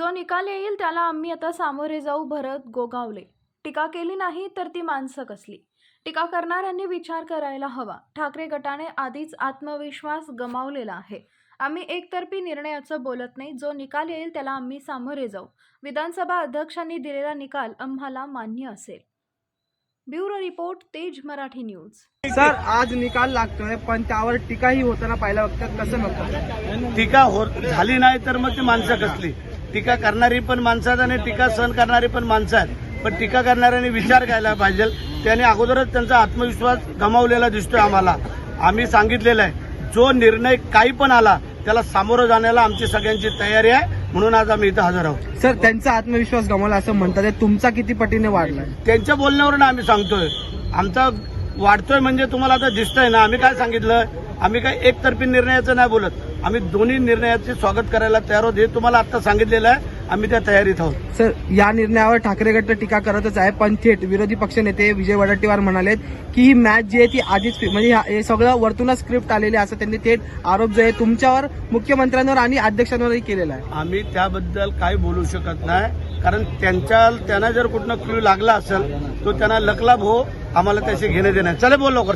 निकाल येईल त्याला आम्ही आता सामोरे जाऊ भरत गोगावले. टीका केली नाही तर ती माणसं कसली? टीका करणाऱ्यांनी विचार करायला हवा. ठाकरे गटाने आधीच आत्मविश्वास गमावलेला आहे. आम्ही एकतर्फी निर्णयाचं बोलत नाही. जो निकाल येईल त्याला आम्ही सामोरे जाऊ. विधानसभा अध्यक्षांनी दिलेला निकाल आम्हाला मान्य असेल. ब्युरो रिपोर्ट तेज मराठी न्यूज. सर आज निकाल लागतोय पण त्यावर टीकाही होताना पाहिलं बघतात कसं बघतात? टीका होत झाली नाही तर मग ती माणसं कसली? टीका करणारी पण माणसं आहेत आणि टीका सहन करणारी पण माणसं आहेत. पण टीका करणाऱ्यांनी विचार करायला पाहिजे. त्याने अगोदरच त्यांचा आत्मविश्वास गमावलेला दिसतोय आम्हाला. आम्ही सांगितलेलं आहे जो निर्णय काही पण आला त्याला सामोरं जाण्याला आमची सगळ्यांची तयारी आहे. म्हणून आज आम्ही इथं हजर आहोत. सर त्यांचा आत्मविश्वास गमावला असं म्हणतात. तुमचा किती पटीने वाढलाय? त्यांच्या बोलण्यावरून आम्ही सांगतोय. आमचा वाढतोय म्हणजे तुम्हाला आता दिसतंय ना. आम्ही काय सांगितलं? आम्ही काय एकतर्फी निर्णयाचं नाही बोलत. आम्ही दोन्ही निर्णयाचे स्वागत करायला तयार आहोत. हे तुम्हाला आता सांगितलेलं आहे. आम्ही त्या तयारीत आहोत. सर या निर्णयावर ठाकरे गट टीका करतच आहे. पण थेट विरोधी पक्षनेते विजय वडेट्टीवार म्हणालेत की ही मॅच जी आहे ती आधीच म्हणजे हे सगळं वरतूनच स्क्रिप्ट आलेली आहे असं त्यांनी थेट आरोप जो आहे तुमच्यावर मुख्यमंत्र्यांवर आणि अध्यक्षांवरही केलेला आहे. आम्ही त्याबद्दल काही बोलू शकत नाही. कारण त्यांच्या त्यांना जर कुठनं क्ल्यू लागला असेल तो त्यांना लकलाभ हो. आम्हाला त्याचे घेणे देणे चले बोल लवकर.